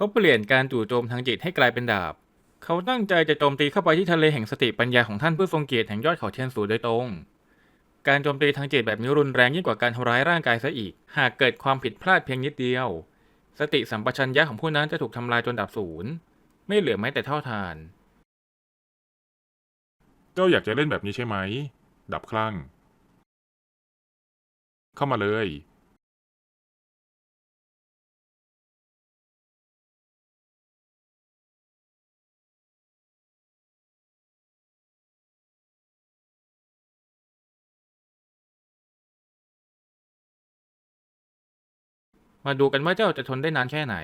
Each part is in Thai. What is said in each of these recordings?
เขาเปลี่ยนการจู่โจมทางจิตให้กลายเป็นดาบ เขาตั้งใจจะโจมตีเข้าไปที่ทะเลแห่งสติปัญญาของท่านผู้ทรงเกียรติแห่งยอดเขาเทียนสูโดยตรง การโจมตีทางจิตแบบนี้รุนแรงยิ่งกว่าการทำร้ายร่างกายซะอีก หากเกิดความผิดพลาดเพียงนิดเดียว สติสัมปชัญญะของผู้นั้นจะถูกทำลายจนดับศูนย์ไม่เหลือแม้แต่เท่าทาน เจ้าอยากจะเล่นแบบนี้ใช่ไหม ดับคลั่ง เข้ามาเลย มาดูกันว่าเจ้าจะทนได้นานแค่ไหน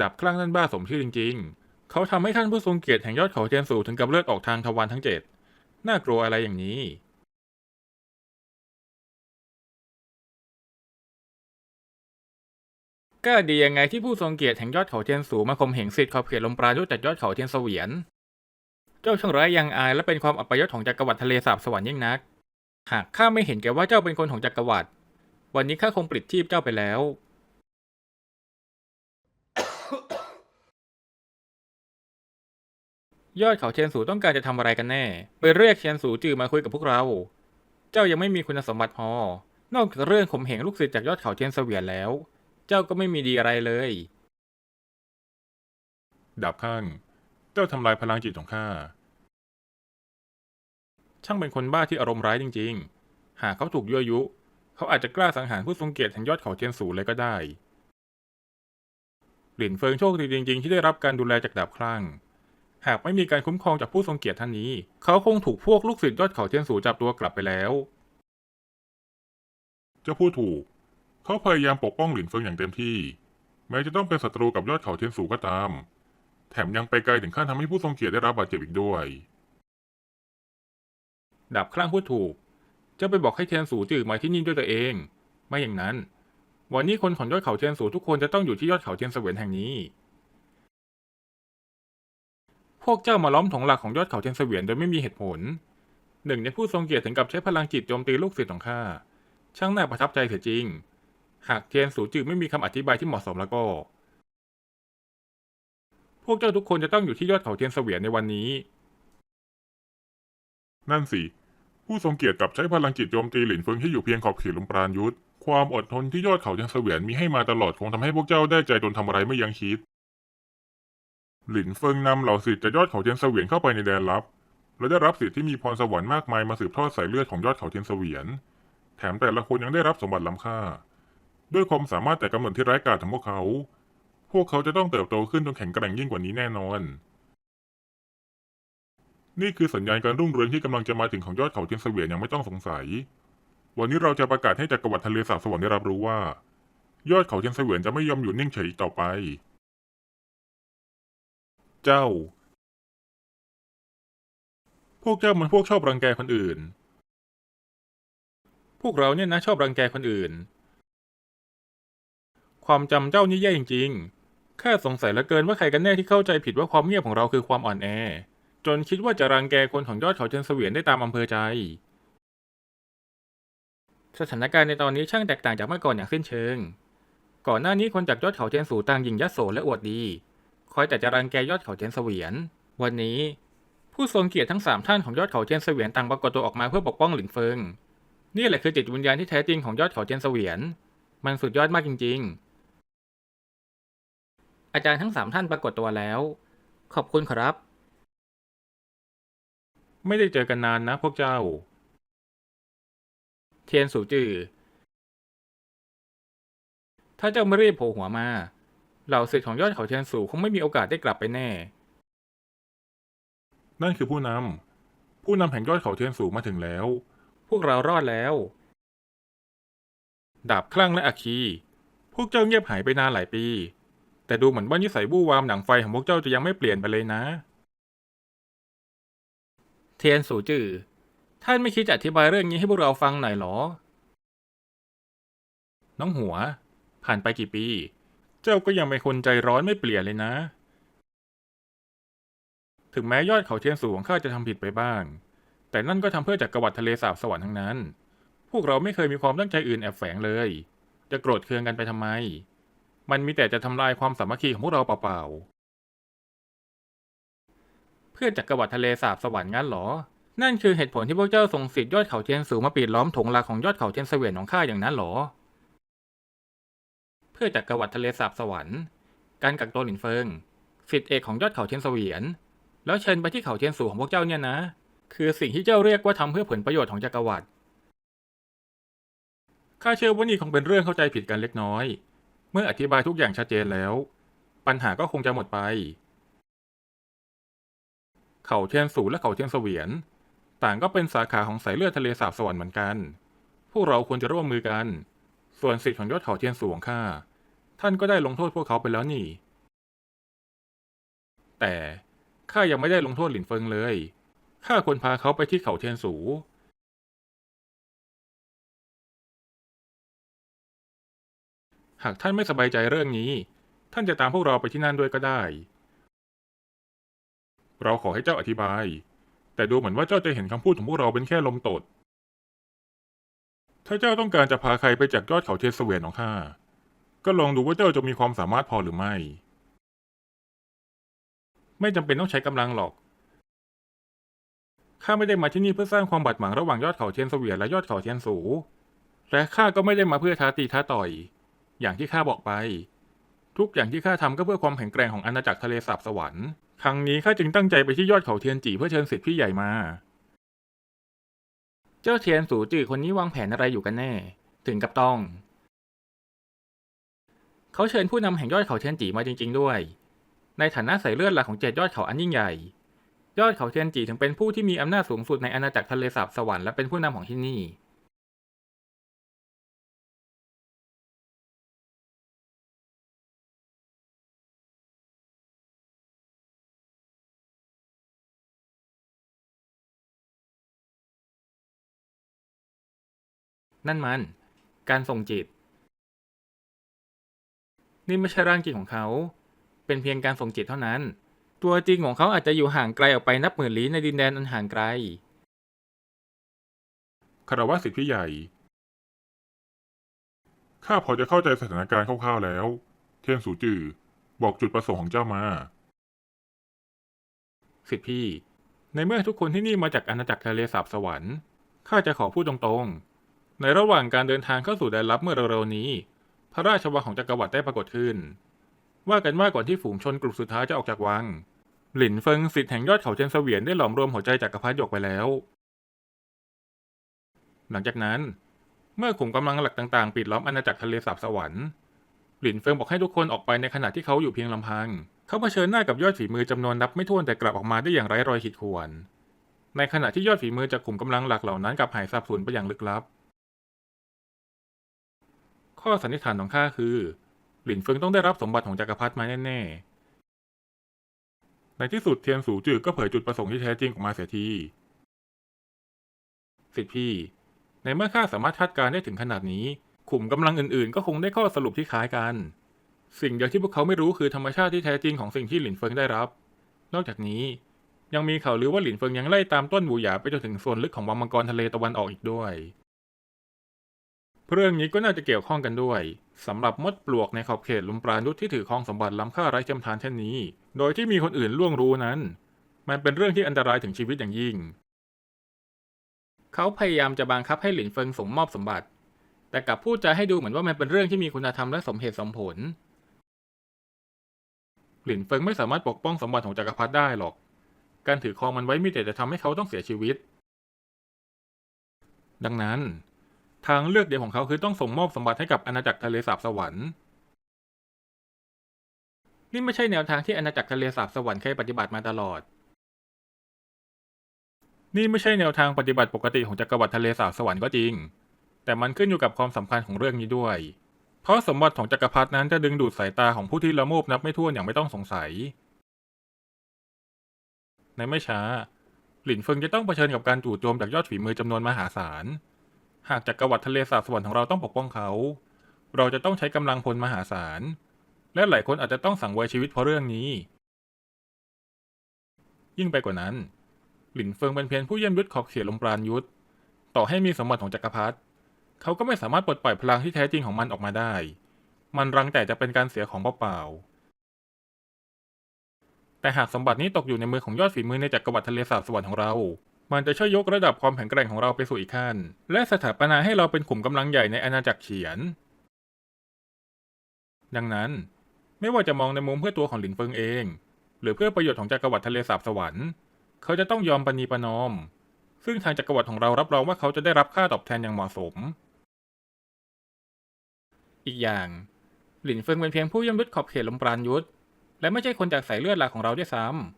ดับคลั่งนั่นบ้าสมชื่อจริง ๆ เขาทำให้ท่านผู้ทรงเกียรติแห่งยอดเขาเทียนสูถึงกับเลือดออกทางทวารทั้งเจ็ดน่ากลัวอะไรอย่างนี้ ก็ดียังไงที่ผู้ทรงเกียรติแห่งยอดเขาเทียนสูมาข่มเหงสิทธิ์ขอบเขตลมปราณุจากยอดเขาเทียนเสวียน เจ้าช่างร้ายยังอายและเป็นความอัปยศของจักรวรรดิทะเลสาบสวรรค์ยิ่งนัก หากข้าไม่เห็นแก่ว่าเจ้าเป็นคนของจักรวรรดิวันนี้ข้าคงปลิดชีพเจ้าไปแล้ว ยอดเขาเทียนสูต้องการจะทำอะไรกันแน่ ไปเรียกเทียนสูจือมาคุยกับพวกเรา เจ้ายังไม่มีคุณสมบัติพอ นอกจากเรื่องข่มเหงลูกศิษย์จากยอดเขาเทียนเสวียนแล้ว เจ้าก็ไม่มีดีอะไรเลยดับคลั่งเจ้าทำลายพลังจิตของข้า ช่างเป็นคนบ้าที่อารมณ์ร้ายจริง ๆ หากเขาถูกยั่วยุ เขาอาจจะกล้าสังหารผู้ทรงเกียรติแห่งยอดเขาเทียนสูเลยก็ได้ หลินเฟิงโชคดีจริง ๆ ที่ได้รับการดูแลจากดาบคลั่ง หากไม่มีการคุ้มครองจากผู้ทรงเกียรติท่านนี้ เขาคงถูกพวกลูกศิษย์ยอดเขาเทียนสูจับตัวกลับไปแล้วเจ้าพูดถูก เขาพยายามปกป้องหลินเฟิงอย่างเต็มที่ แม้จะต้องเป็นศัตรูกับยอดเขาเทียนสูก็ตาม แถมยังไปไกลถึงขั้นทำให้ผู้ทรงเกียรติได้รับบาดเจ็บอีกด้วยดับคลั่งพูดถูกเจ้าไปบอกให้เทียนสูจือมาที่นี่ด้วยตัวเอง ไม่อย่างนั้น วันนี้คนของยอดเขาเทียนสูทุกคนจะต้องอยู่ที่ยอดเขาเทียนเสวียนแห่งนี้พ วกเจ้ามาล้อมถงหลักของยอดเขาเทียนเสวียนโดยไม่มีเหตุผล หนึ่งในผู้ทรงเกียรติถึงกับใช้พลังจิตโจมตีลูกศิษย์ของข้า ช่างน่าประทับใจเสียจริง หากเทียนสูจือไม่มีคำอธิบายที่เหมาะสมแล้วก็ พวกเจ้าทุกคนจะต้องอยู่ที่ยอดเขาเทียนเสวียนในวันนี้ นั่นสิ ผู้ทรงเกียรติกับใช้พลังจิตโจมตีหลินเฟิงให้อยู่เพียงขอบเขตลมปราณยุทธ ความอดทนที่ยอดเขายังเสวียนมีให้มาตลอดคงทำให้พวกเจ้าได้ใจจนทำอะไรไม่ยั้งคิด หลินเฟิงนำเหล่าศิษย์จากยอดเขาเทียนเสวียนเข้าไปในแดนลับ และได้รับสิทธิ์ที่มีพรสวรรค์มากมายมาสืบทอดสายเลือดของยอดเขาเทียนเสวียน แถมแต่ละคนยังได้รับสมบัติล้ำค่า ด้วยความสามารถแต่กำเนิดที่ร้ายกาจของพวกเขา พวกเขาจะต้องเติบโตขึ้นจนแข็งแกร่งยิ่งกว่านี้แน่นอน นี่คือสัญญาณการรุ่งเรืองที่กำลังจะมาถึงของยอดเขาเทียนเสวียนยังไม่ต้องสงสัย วันนี้เราจะประกาศให้จักรวรรดิทะเลสาบสวรรค์ได้รับรู้ว่า ยอดเขาเทียนเสวียนจะไม่ยอมอยู่นิ่งเฉยอีกต่อไป เจ้า พวกเจ้ามันพวกชอบรังแกคนอื่น พวกเราเนี่ยนะชอบรังแกคนอื่น ความจำเจ้านี่แย่จริงๆแค่สงสัยเหลือเกินว่าใครกันแน่ที่เข้าใจผิดว่าความเงียบของเราคือความอ่อนแอ จนคิดว่าจะรังแกคนของยอดเขาเทียนเสวียนได้ตามอำเภอใจ สถานการณ์ในตอนนี้ช่างแตกต่างจากเมื่อก่อนอย่างสิ้นเชิง ก่อนหน้านี้คนจากยอดเขาเทียนสูต่างยิงยโสและอวดดี คอยแต่จะรังแกยอดเขาเทียนเสวียน วันนี้ ผู้ทรงเกียรติทั้งสามท่านของยอดเขาเทียนเสวียนต่างปรากฏตัวออกมาเพื่อปกป้องหลินเฟิง นี่แหละคือจิตวิญญาณที่แท้จริงของยอดเขาเทียนเสวียน มันสุดยอดมากจริง ๆ อาจารย์ทั้งสามท่านปรากฏตัวแล้ว ขอบคุณครับ ไม่ได้เจอกันนานนะพวกเจ้า เทียนสูจือถ้าเจ้าไม่รีบโผล่หัวมา เหล่าศิษย์ของยอดเขาเทียนสูคงไม่มีโอกาสได้กลับไปแน่ นั่นคือผู้นำ ผู้นำแห่งยอดเขาเทียนสูงมาถึงแล้ว พวกเรารอดแล้ว ดาบคลั่งและอาคี พวกเจ้าเงียบหายไปนานหลายปี แต่ดูเหมือนว่านิสัยบู้วามหนังไฟของพวกเจ้าจะยังไม่เปลี่ยนไปเลยนะ เทียนสูจือท่านไม่คิดจะอธิบายเรื่องนี้ให้พวกเราฟังหน่อยหรอ น้องหัว ผ่านไปกี่ปี เจ้าก็ยังเป็นคนใจร้อนไม่เปลี่ยนเลยนะ ถึงแม้ยอดเขาเทียนสูงข้าจะทำผิดไปบ้าง แต่นั่นก็ทำเพื่อจักรวรรดิทะเลสาบสวรรค์ทั้งนั้น พวกเราไม่เคยมีความตั้งใจอื่นแอบแฝงเลย จะโกรธเคืองกันไปทำไม มันมีแต่จะทำลายความสามัคคีของพวกเราเปล่าๆ เพื่อจักรวรรดิทะเลสาบสวรรค์งั้นเหรอ นั่นคือเหตุผลที่พวกเจ้าส่งสิทธิ์ยอดเขาเทียนสูงมาปิดล้อมถงหลักของยอดเขาเทียนเสวียนของข้าอย่างนั้นเหรอ พื่อจักรวรรดิทะเลสาบสวรรค์ การกักตัวหลินเฟิงสิทธิเอกของยอดเขาเทียนเสวียน แล้วเชิญไปที่เขาเทียนสูงของพวกเจ้าเนี่ยนะ คือสิ่งที่เจ้าเรียกว่าทำเพื่อผลประโยชน์ของจักรวรรดิข้าเชื่อว่านี่คงเป็นเรื่องเข้าใจผิดกันเล็กน้อย เมื่ออธิบายทุกอย่างชัดเจนแล้ว ปัญหาก็คงจะหมดไป เขาเทียนสูและเขาเทียนเสวียน ต่างก็เป็นสาขาของสายเลือดทะเลสาบสวรรค์เหมือนกัน พวกเราควรจะร่วมมือกัน ส่วนสิทธิ์ของยอดเขาเทียนสูงข้า ท่านก็ได้ลงโทษพวกเขาไปแล้วนี่ แต่ข้ายังไม่ได้ลงโทษหลินเฟิงเลย ข้าควรพาเขาไปที่เขาเทียนสู หากท่านไม่สบายใจเรื่องนี้ ท่านจะตามพวกเราไปที่นั่นด้วยก็ได้ เราขอให้เจ้าอธิบาย แต่ดูเหมือนว่าเจ้าจะเห็นคำพูดของพวกเราเป็นแค่ลมตด ถ้าเจ้าต้องการจะพาใครไปจากยอดเขาเทียนเสวียนของข้า ก็ลองดูว่าเจ้าจะมีความสามารถพอหรือไม่ ไม่จำเป็นต้องใช้กำลังหรอก ข้าไม่ได้มาที่นี่เพื่อสร้างความบาดหมางระหว่างยอดเขาเทียนเสวียนและยอดเขาเทียนสู และข้าก็ไม่ได้มาเพื่อท้าตีท้าต่อย อย่างที่ข้าบอกไป ทุกอย่างที่ข้าทำก็เพื่อความแข็งแกร่งของอาณาจักรทะเลสาบสวรรค์ ครั้งนี้ข้าจึงตั้งใจไปที่ยอดเขาเทียนจีเพื่อเชิญสิทธิ์พี่ใหญ่มา เจ้าเทียนสูจือคนนี้วางแผนอะไรอยู่กันแน่ ถึงกับต้อง เขาเชิญผู้นำแห่งยอดเขาเทียนจีมาจริง ๆ ด้วย ในฐานะสายเลือดหลักของเจ็ดยอดเขาอันยิ่งใหญ่ ยอดเขาเทียนจีถึงเป็นผู้ที่มีอำนาจสูงสุดในอาณาจักรทะเลสาบสวรรค์และเป็นผู้นำของที่นี่นั่นมัน การส่งจิต นี่ไม่ใช่ร่างจริงของเขา เป็นเพียงการส่งจิตเท่านั้น ตัวจริงของเขาอาจจะอยู่ห่างไกลออกไปนับหมื่นลี้ในดินแดนอันห่างไกลคารวะสิทธิพี่ใหญ่ ข้าพอจะเข้าใจสถานการณ์คร่าวๆแล้ว เทียนสูจือบอกจุดประสงค์ของเจ้ามา สิทธิพี่ ในเมื่อทุกคนที่นี่มาจากอาณาจักรทะเลสาบสวรรค์ ข้าจะขอพูดตรงๆ ในระหว่างการเดินทางเข้าสู่แดนลับเมื่อเร็วๆนี้ พระราชวังของจักรวรรดิได้ปรากฏขึ้น ว่ากันว่าก่อนที่ฝูงชนกลุ่มสุดท้ายจะออกจากวัง หลินเฟิงสิทธิ์แห่งยอดเขาเทียนเสวียนได้หลอมรวมหัวใจจักรพรรดิหยกไปแล้ว หลังจากนั้น เมื่อกลุ่มกำลังหลักต่างๆ ปิดล้อมอาณาจักรทะเลสาบสวรรค์หลินเฟิงบอกให้ทุกคนออกไปในขณะที่เขาอยู่เพียงลำพัง เขาเผชิญหน้ากับยอดฝีมือจำนวนนับไม่ถ้วนแต่กลับออกมาได้อย่างไร้รอยขีดข่วน ในขณะที่ยอดฝีมือจากกลุ่มกำลังหลักเหล่านั้นกลับหายสาบสูญไปอย่างลึกลับ ข้อสันนิษฐานของข้าคือ หลินเฟิงต้องได้รับสมบัติของจักรพรรดิมาแน่ๆ ในที่สุดเทียนสูจือก็เผยจุดประสงค์ที่แท้จริงออกมาเสียทีสิทธิพี่ ในเมื่อข้าสามารถคาดการณ์ได้ถึงขนาดนี้กลุ่มกำลังอื่นๆ ก็คงได้ข้อสรุปที่คล้ายกัน สิ่งเดียวที่พวกเขาไม่รู้คือธรรมชาติที่แท้จริงของสิ่งที่หลินเฟิงได้รับ นอกจากนี้ยังมีข่าวลือว่าหลินเฟิงยังไล่ตามต้นบูหยาไปจนถึงส่วนลึกของวังมังกรทะเลตะวันออกอีกด้วย เรื่องนี้ก็น่าจะเกี่ยวข้องกันด้วยสำหรับมดปลวกในขอบเขตลุมปราณยุทธที่ถือครองสมบัติล้ำค่าไร้เทียมทานเช่นนี้ โดยที่มีคนอื่นล่วงรู้นั้น มันเป็นเรื่องที่อันตรายถึงชีวิตอย่างยิ่ง เขาพยายามจะบังคับให้หลินเฟิงสมมอบสมบัติ แต่กลับพูดจาให้ดูเหมือนว่ามันเป็นเรื่องที่มีคุณธรรมและสมเหตุสมผล หลินเฟิงไม่สามารถปกป้องสมบัติของจักรพรรดิได้หรอก การถือครองมันไว้มีแต่จะทำให้เขาต้องเสียชีวิต ดังนั้น ทางเลือกเดียวของเขาคือต้องส่งมอบสมบัติให้กับอาณาจักรทะเลสาบสวรรค์ นี่ไม่ใช่แนวทางที่อาณาจักรทะเลสาบสวรรค์เคยปฏิบัติมาตลอด นี่ไม่ใช่แนวทางปฏิบัติปกติของจักรวรรดิทะเลสาบสวรรค์ก็จริง แต่มันขึ้นอยู่กับความสำคัญของเรื่องนี้ด้วย เพราะสมบัติของจักรพรรดินั้นจะดึงดูดสายตาของผู้ที่ละโมบนับไม่ถ้วนอย่างไม่ต้องสงสัย ในไม่ช้าหลินเฟิงจะต้องเผชิญกับการจู่โจมจากยอดฝีมือจำนวนมหาศาล หากจักรวรรดิทะเลสาบสวรรค์ของเราต้องปกป้องเขา เราจะต้องใช้กำลังพลมหาศาล และหลายคนอาจจะต้องสังเวยชีวิตเพราะเรื่องนี้ ยิ่งไปกว่านั้น หลินเฟิงเป็นเพียงผู้เยี่ยมยุทธขอบเขตลมปราณยุทธต่อให้มีสมบัติของจักรพรรดิเขาก็ไม่สามารถปลดปล่อยพลังที่แท้จริงของมันออกมาได้ มันรังแต่จะเป็นการเสียของเปล่าๆแต่หากสมบัตินี้ตกอยู่ในมือของยอดฝีมือในจักรวรรดิทะเลสาบสวรรค์ของเรา มันจะช่วยยกระดับความแข็งแกร่งของเราไปสู่อีกขั้น และสถาปนาให้เราเป็นขุมกำลังใหญ่ในอาณาจักรเฉียน ดังนั้น ไม่ว่าจะมองในมุมเพื่อตัวของหลินเฟิงเอง หรือเพื่อประโยชน์ของจักรวรรดิทะเลสาบสวรรค์ เขาจะต้องยอมปณีประนอม ซึ่งทางจักรวรรดิของเรารับรองว่าเขาจะได้รับค่าตอบแทนอย่างเหมาะสม อีกอย่าง หลินเฟิงเป็นเพียงผู้ย่ยมยุทธขอบเขตลมปราณยุทธและไม่ใช่คนจากสายเลือดหลักของเราด้วยซ้ำ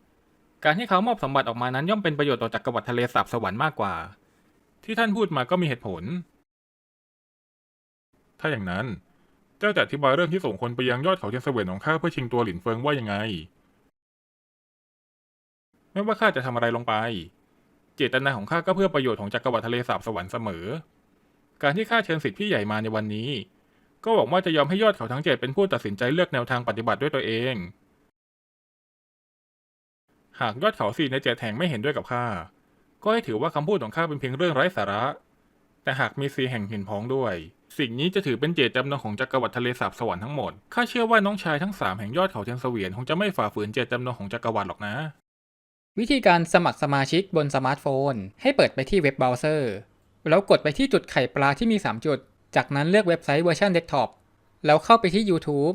การที่เขามอบสมบัติออกมานั้นย่อมเป็นประโยชน์ต่อจักรวรรดิทะเลสาบสวรรค์มากกว่า ที่ท่านพูดมาก็มีเหตุผล ถ้าอย่างนั้น เจ้าจะอธิบายเรื่องที่ส่งคนไปยังยอดเขาเทียนเสวยนของข้าเพื่อชิงตัวหลินเฟิงว่ายังไง ไม่ว่าข้าจะทำอะไรลงไป เจตนาของข้าก็เพื่อประโยชน์ของจักรวรรดิทะเลสาบสวรรค์เสมอ การที่ข้าเชิญสิทธิพี่ใหญ่มาในวันนี้ ก็หวังว่าจะยอมให้ยอดเขาทั้งเจ็ดเป็นผู้ตัดสินใจเลือกแนวทางปฏิบัติด้วยตัวเอง หากยอดเขาสี่ในเจ็ดแห่งไม่เห็นด้วยกับข้า ก็ให้ถือว่าคำพูดของข้าเป็นเพียงเรื่องไร้สาระ แต่หากมีสีแห่งเห็นพ้องด้วย สิ่งนี้จะถือเป็นเจตจำนงของจักรวรรดิทะเลสาบสวรรค์ทั้งหมด ข้าเชื่อว่าน้องชายทั้งสามแห่งยอดเขาเทียนเสวียนคงจะไม่ฝ่าฝืนเจตจำนงของจักรวรรดิหรอกนะ วิธีการสมัครสมาชิกบนสมาร์ทโฟน ให้เปิดไปที่เว็บเบราว์เซอร์ แล้วกดไปที่จุดไข่ปลาที่มี 3 จุด จากนั้นเลือกเว็บไซต์เวอร์ชันเดสก์ท็อป แล้วเข้าไปที่ YouTube